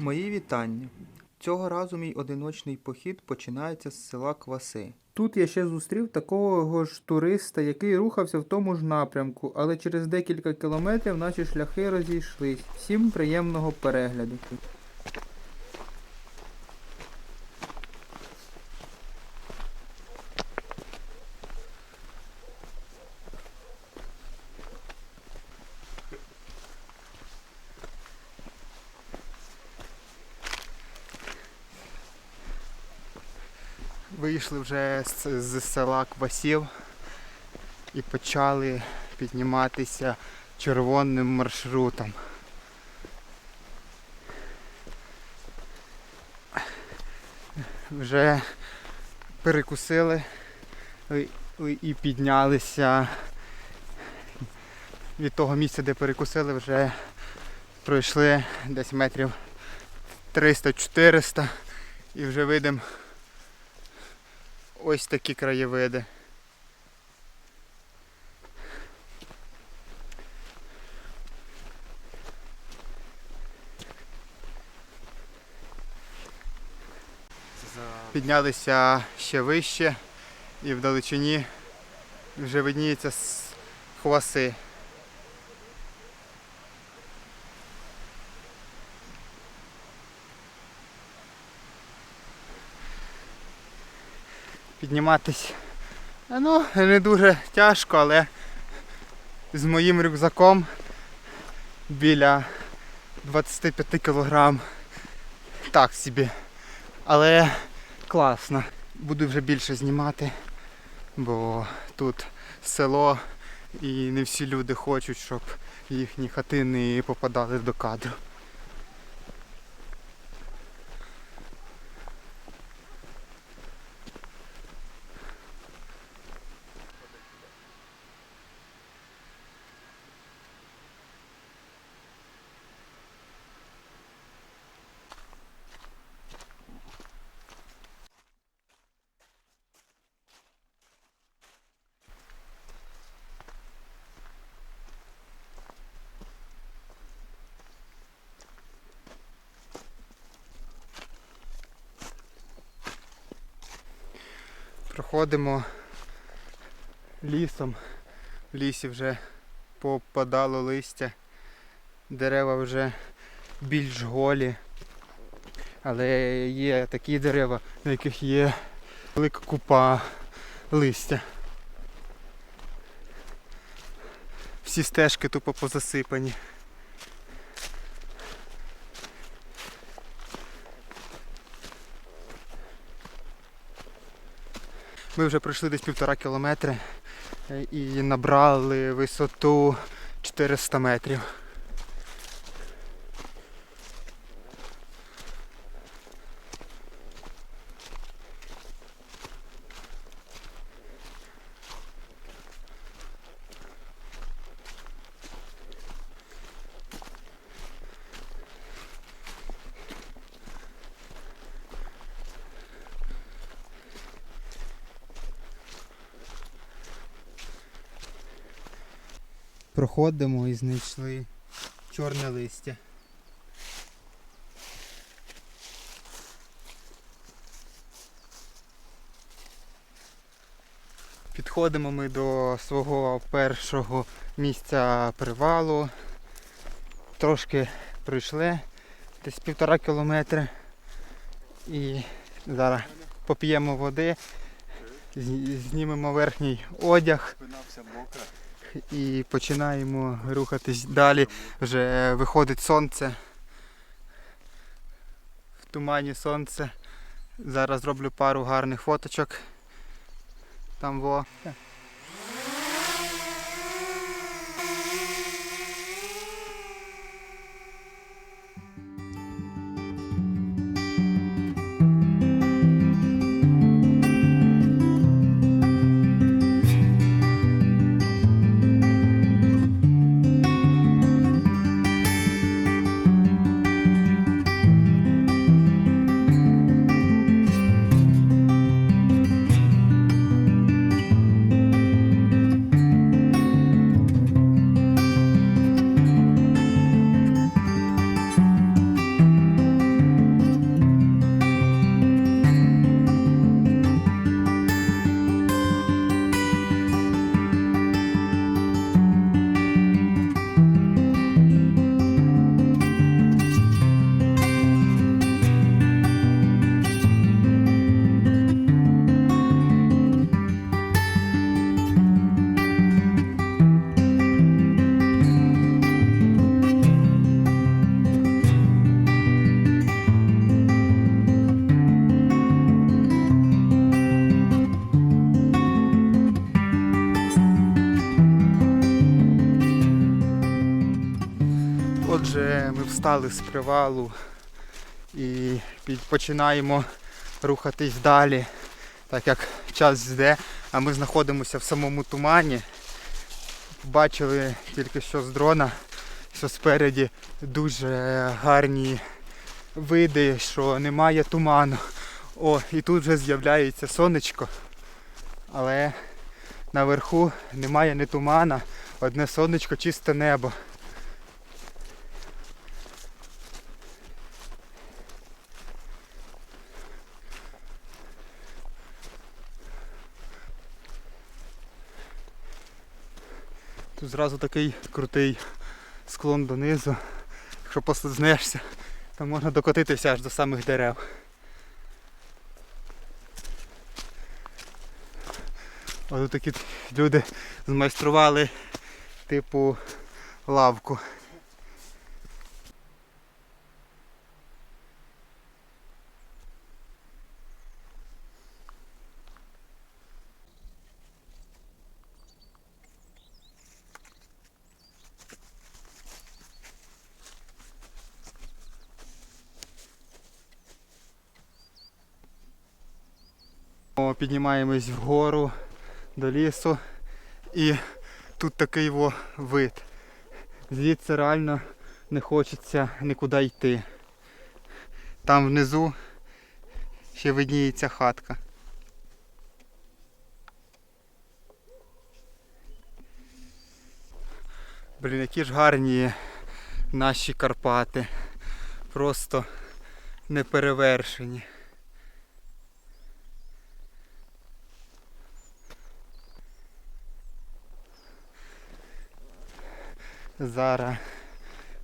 Мої вітання. Цього разу мій одиночний похід починається з села Кваси. Тут я ще зустрів такого ж туриста, який рухався в тому ж напрямку, але через декілька кілометрів наші шляхи розійшлись. Всім приємного перегляду. Вийшли вже з, з села Квасів і почали підніматися червоним маршрутом. Вже перекусили і- піднялися від того місця, де перекусили, вже пройшли десь метрів 300-400 і вже видимо ось такі краєвиди. Піднялися ще вище і в далечині вже видніється с- хваси. Підніматись ну, не дуже тяжко, але з моїм рюкзаком біля 25 кг. Так собі. Але класно. Буду вже більше знімати, бо тут село і не всі люди хочуть, щоб їхні хатини попадали до кадру. Проходимо лісом. В лісі вже попадало листя. Дерева вже більш голі. Але є такі дерева, на яких є велика купа листя. Всі стежки тупо позасипані. Ми вже пройшли десь півтора кілометри е, і набрали висоту 400 метрів. Проходимо і знайшли чорне листя. Підходимо ми до свого першого місця привалу. Трошки пройшли, десь півтора кілометри. І зараз поп'ємо води, знімемо верхній одяг Спина мокра. І починаємо рухатись далі. Вже виходить сонце. В тумані сонце. Зараз зроблю пару гарних фоточок. Там во. Встали з привалу і починаємо рухатись далі, так як час йде, а ми знаходимося в самому тумані. Бачили тільки що з дрона, що спереді дуже гарні види, що немає туману. О, і тут вже з'являється сонечко, але наверху немає ні тумана, одне сонечко, чисте небо. Зразу такий крутий склон донизу. Якщо послизнешся, то можна докотитися аж до самих дерев. Ось такі люди змайстрували типу лавку. Піднімаємось вгору до лісу і тут такий во вид. Звідси реально не хочеться нікуди йти. Там внизу ще видніється хатка. Блін, які ж гарні наші Карпати. Просто неперевершені. Зараз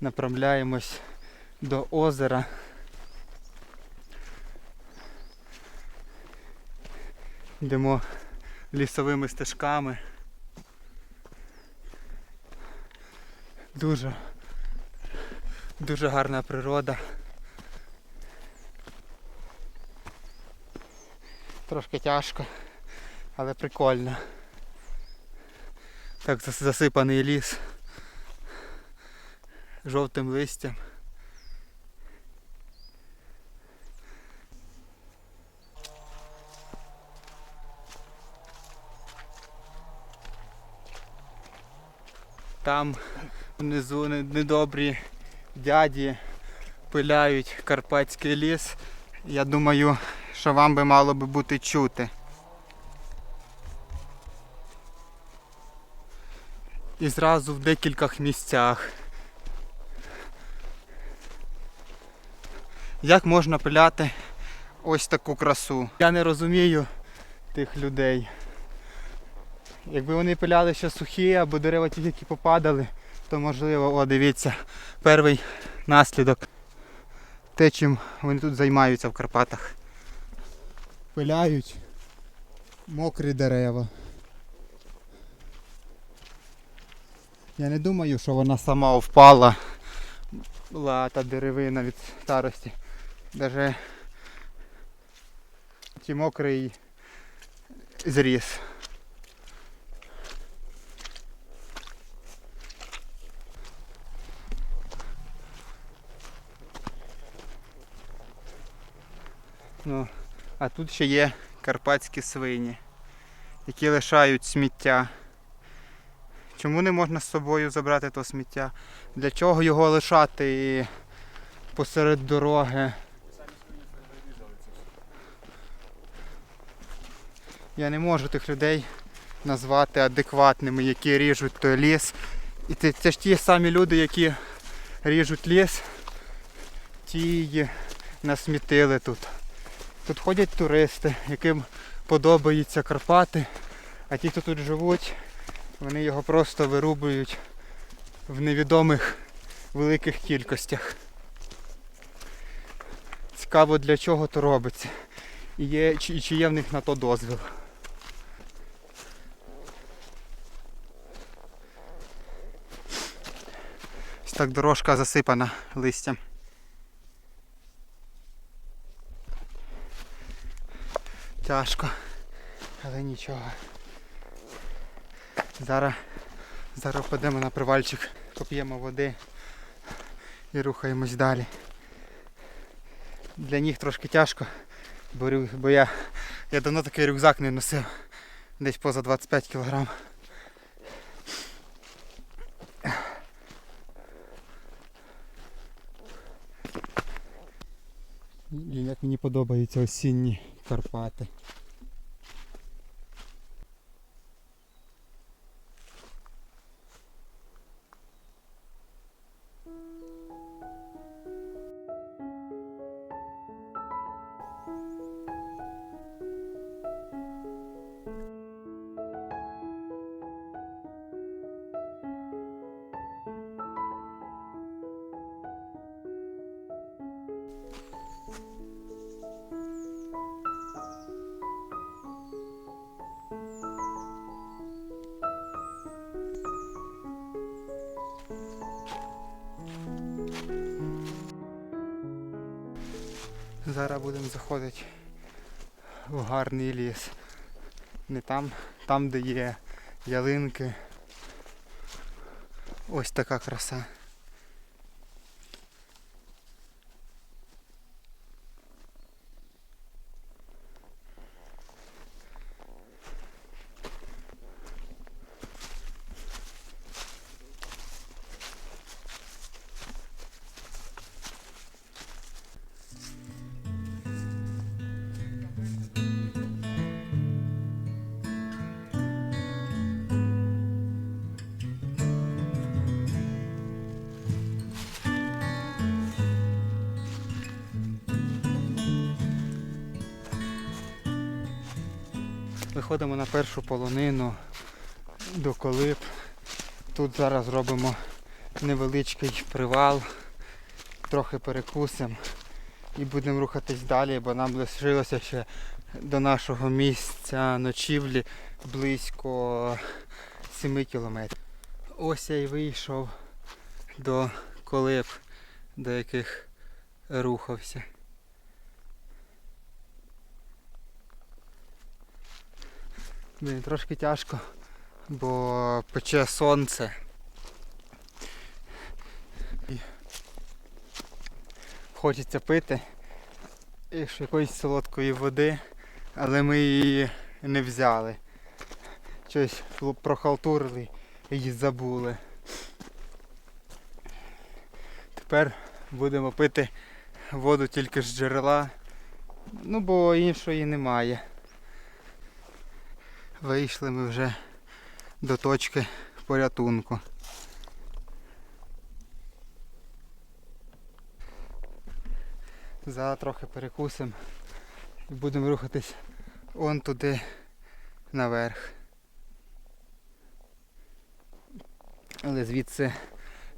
направляємось до озера. Йдемо лісовими стежками. Дуже, дуже гарна природа. Трошки тяжко, але прикольно. Так засипаний ліс жовтим листям. Там внизу недобрі дяді пиляють карпатський ліс. Я думаю, що вам би мало би бути чути. І зразу в декількох місцях. Як можна пиляти ось таку красу? Я не розумію тих людей. Якби вони пиляли ще сухі або дерева ті, які попадали, то можливо, о, дивіться, перший наслідок. Те, чим вони тут займаються в Карпатах. Пиляють мокрі дерева. Я не думаю, що вона сама впала. Була та деревина від старості. Даже ті мокрий зріс. Ну, а тут ще є карпатські свині, які лишають сміття. Чому не можна з собою забрати то сміття? Для чого його лишати посеред дороги? Я не можу тих людей назвати адекватними, які ріжуть той ліс. І це, це ж ті самі люди, які ріжуть ліс, ті й насмітили тут. Тут ходять туристи, яким подобаються Карпати, а ті, хто тут живуть, вони його просто вирубують в невідомих великих кількостях. Цікаво для чого то робиться. І, є, і чи є в них на то дозвіл. Так дорожка засипана листям. Тяжко, але нічого. Зараз, зараз підемо на привальчик, поп'ємо води і рухаємось далі. Для них трошки тяжко, бо, я, я давно такий рюкзак не носив. Десь поза 25 кг. І як мені подобаються осінні Карпати. Зараз будемо заходити в гарний ліс. Не там, там, де є ялинки. Ось така краса. Виходимо на першу полонину до Колиб. Тут зараз робимо невеличкий привал, трохи перекусимо і будемо рухатись далі, бо нам лишилося ще до нашого місця ночівлі близько 7 кілометрів. Ось я й вийшов до Колиб, до яких рухався. Блін, трошки тяжко, бо пече сонце. І хочеться пити і якоїсь солодкої води, але ми її не взяли. Щось прохалтурили і забули. Тепер будемо пити воду тільки з джерела, ну бо іншої немає. Вийшли ми вже до точки порятунку. Зараз трохи перекусимо і будемо рухатись он туди наверх. Але звідси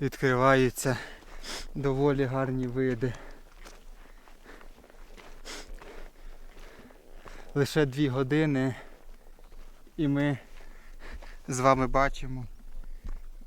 відкриваються доволі гарні види. Лише дві години і ми з вами бачимо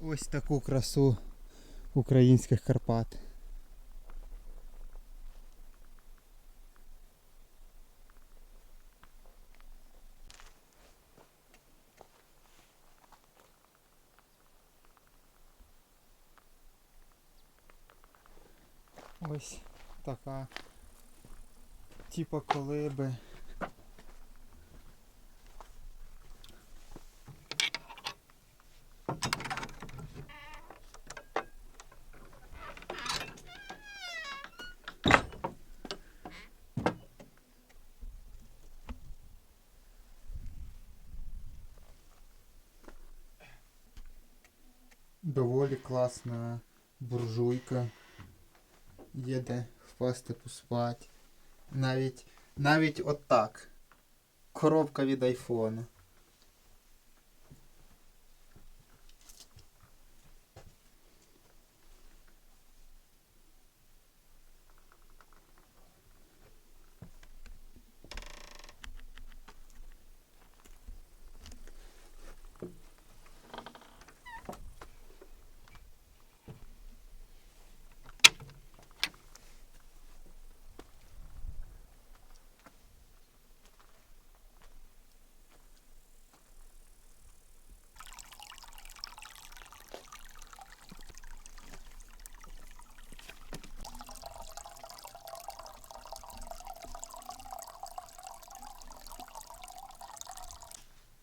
ось таку красу українських Карпат. Ось така типа колиби. Доволі класна буржуйка. Є де впасти поспати. Навіть навіть отак. Коробка від айфона.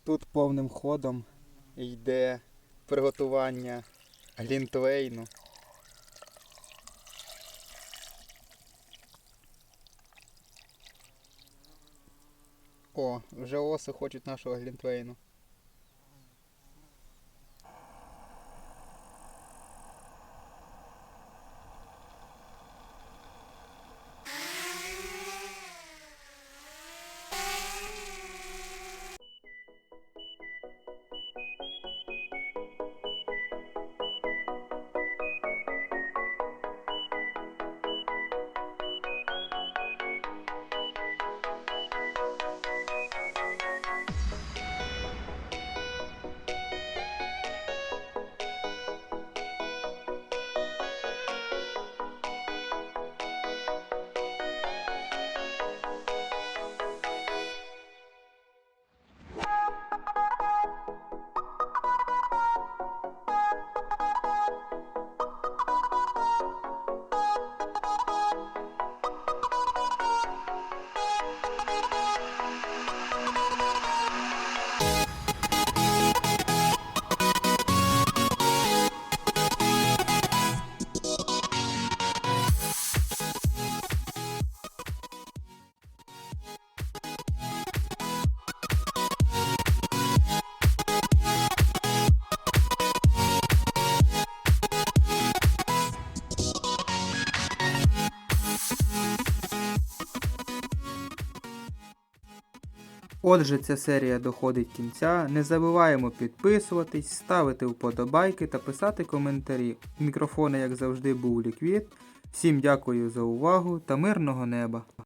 Тут повним ходом йде приготування глінтвейну. О, вже оси хочуть нашого глінтвейну. Отже, ця серія доходить кінця. Не забуваємо підписуватись, ставити вподобайки та писати коментарі. Мікрофони, як завжди, був Ліквід. Всім дякую за увагу та мирного неба!